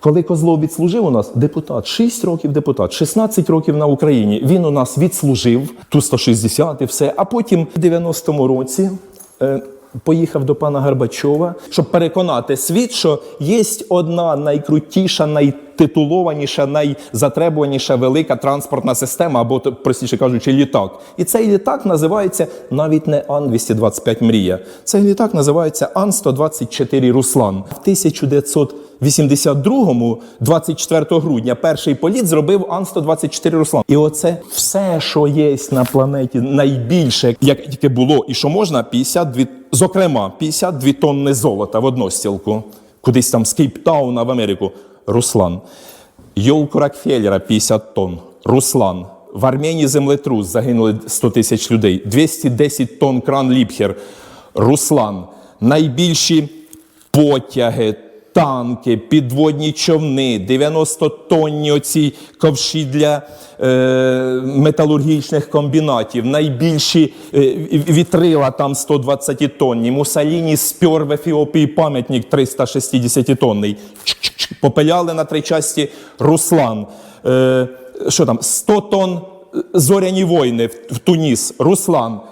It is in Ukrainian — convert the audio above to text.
Коли Козлов відслужив у нас депутат, 6 років депутат, 16 років на Україні. Він у нас відслужив ту 160 і все. А потім в 90-му році. Е, Поїхав до пана Горбачова, щоб переконати світ, що є одна найкрутіша, найтитулованіша, найзатребуваніша велика транспортна система, або простіше кажучи, літак. І цей літак називається навіть не Ан-225 Мрія. Цей літак називається Ан-124 Руслан. В 1982-му, 24 грудня, перший політ зробив Ан-124 Руслан. І оце все, що є на планеті, найбільше, як тільки було, і що можна, 52, зокрема, 52 тонни золота в одностілку, кудись там з Кейптауна в Америку. Руслан. Йолку Рокфеллера 50 тонн. Руслан. В Арменії землетрус загинули 100 тисяч людей. 210 тонн кран Ліпхер. Руслан. Найбільші потяги, танки, підводні човни, 90-тонні оці ковші для е, металургічних комбінатів, найбільші е, вітрила там 120 тонні. Мусаліні спер в Ефіопії пам'ятник 360 тонний. Попиляли на три часті Руслан. Е, що там, 100 тонн зоряні війни в в Туніс, Руслан.